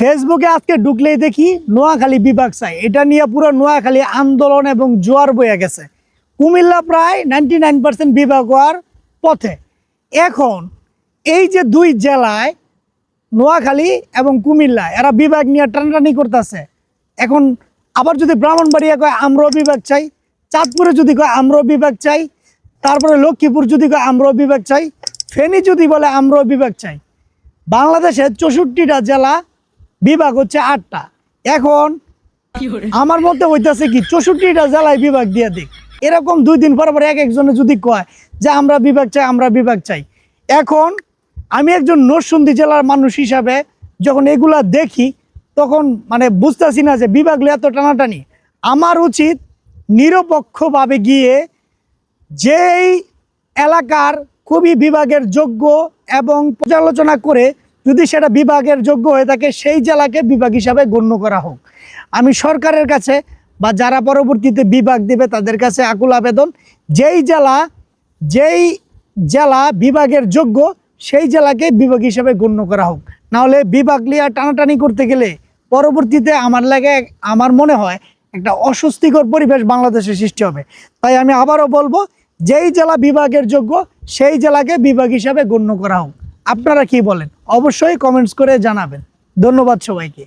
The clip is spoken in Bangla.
ফেসবুকে আজকে ঢুকলেই দেখি নোয়াখালী বিভাগ চাই। এটা নিয়ে পুরো নোয়াখালী আন্দোলন এবং জোয়ার বয়ে গেছে। কুমিল্লা প্রায় নাইনটি নাইন পার্সেন্ট বিভাগ হওয়ার পথে। এখন এই যে দুই জেলায়, নোয়াখালী এবং কুমিল্লা এরা বিভাগ নিয়ে টানাটানি করতেছে। এখন আবার যদি ব্রাহ্মণবাড়িয়া কয়, আমরাও বিভাগ চাই। চাঁদপুরে যদি কয়, আমরাও বিভাগ চাই। তারপরে লক্ষ্মীপুর যদি কয়, আমরাও বিভাগ চাই। ফেনী যদি বলে, আমরাও বিভাগ চাই। বাংলাদেশের চৌষট্টিটা জেলা বিভাগ হচ্ছে আটটা। এখন আমার মতে হইতেছে কি চৌষট্টিটা জেলায় বিভাগ দিয়ে দিক। এরকম দুই দিন পর পর এক একজনে যদি কয় যে আমরা বিভাগ চাই আমরা বিভাগ চাই। এখন আমি একজন নরসুন্দি জেলার মানুষ হিসাবে যখন এগুলা দেখি তখন মানে বুঝতেছি না যে বিভাগ এত টানাটানি। আমার উচিত নিরপেক্ষভাবে গিয়ে যেই এলাকার খুবই বিভাগের যোগ্য এবং পর্যালোচনা করে যদি সেটা বিভাগের যোগ্য হয়ে থাকে, সেই জেলাকে বিভাগ হিসাবে গণ্য করা হোক। আমি সরকারের কাছে বা যারা পরবর্তীতে বিভাগ দিবে তাদের কাছে আকুল আবেদন, যেই জেলা যেই জেলা বিভাগের যোগ্য, সেই জেলাকে বিভাগ হিসাবে গণ্য করা হোক। নাহলে বিভাগ লিয়া টানাটানি করতে গেলে পরবর্তীতে আমার লাগে, আমার মনে হয় একটা অস্বস্তিকর পরিবেশ বাংলাদেশে সৃষ্টি হবে। তাই আমি আবারও বলব, যেই জেলা বিভাগের যোগ্য, সেই জেলাকে বিভাগ হিসাবে গণ্য করা হোক। আপনারা কি বলেন? অবশ্যই কমেন্টস করে জানাবেন। ধন্যবাদ সবাইকে।